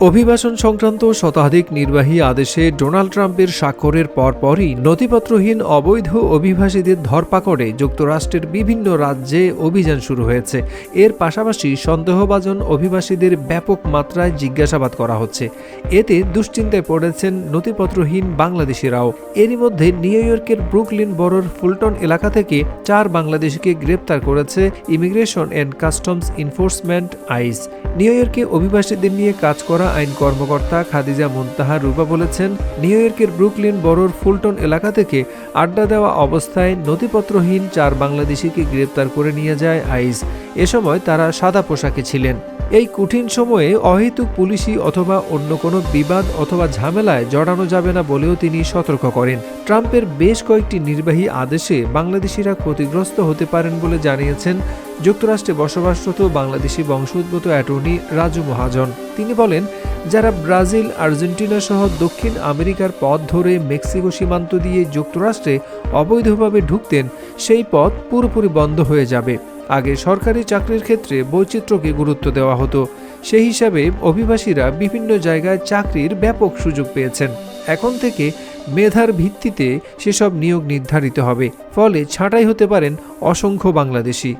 অভিবাসন সংক্রান্ত শতাধিক নির্বাহী আদেশে ডোনাল্ড ট্রাম্পের স্বাক্ষরের পরপরই নথিপত্রহীন অবৈধ অভিবাসীদের ধরপাকড়ে যুক্তরাষ্ট্রের বিভিন্ন রাজ্যে অভিযান শুরু হয়েছে। এর পাশাপাশি সন্দেহভাজন অভিবাসীদের ব্যাপক মাত্রায় জিজ্ঞাসাবাদ করা হচ্ছে। এতে দুশ্চিন্তায় পড়েছেন নথিপত্রহীন বাংলাদেশিরাও। এরই মধ্যে নিউ ইয়র্কের ব্রুকলিন বরোর ফুলটন এলাকা থেকে চার বাংলাদেশিকে গ্রেপ্তার করেছে immigration and customs enforcement ICE. New ইয়র্কে অভিবাসীদের নিয়ে কাজ করা আইন কর্মকর্তা খাদিজা মুনতাহা রূপা বলেছেন, নিউ ইয়র্কের ব্রুকলিন বরোর ফুলটন এলাকা থেকে আড্ডা দেওয়া অবস্থায় নথিপত্রহীন চার বাংলাদেশিকে গ্রেপ্তার করে নিয়ে যায় আইস এ সময় তারা সাদা পোশাকে ছিলেন। এই কঠিন সময়ে অহেতুক পুলিশি অথবা অন্য কোনো বিবাদ অথবা ঝামেলায় জড়ানো যাবে না বলেও তিনি সতর্ক করেন। ট্রাম্পের বেশ কয়েকটি নির্বাহী আদেশে বাংলাদেশিরা ক্ষতিগ্রস্ত হতে পারেন বলে জানিয়েছেন যুক্তরাষ্ট্রে বসবাসরত বাংলাদেশি বংশোদ্ভূত অ্যাটর্নি রাজু মহাজন। তিনি বলেন, যারা ব্রাজিল, আর্জেন্টিনা সহ দক্ষিণ আমেরিকার পথ ধরে মেক্সিকো সীমান্ত দিয়ে যুক্তরাষ্ট্রে অবৈধভাবে ঢুকতেন সেই পথ পুরোপুরি বন্ধ হয়ে যাবে। আগে সরকারি চাকরির ক্ষেত্রে বৈচিত্র্যকে গুরুত্ব দেওয়া হতো। সেই হিসাবে অভিবাসীরা বিভিন্ন জায়গায় চাকরির ব্যাপক সুযোগ পেয়েছেন। এখন থেকে মেধার ভিত্তিতে সেসব নিয়োগ নির্ধারিত হবে। ফলে ছাঁটাই হতে পারেন অসংখ্য বাংলাদেশি।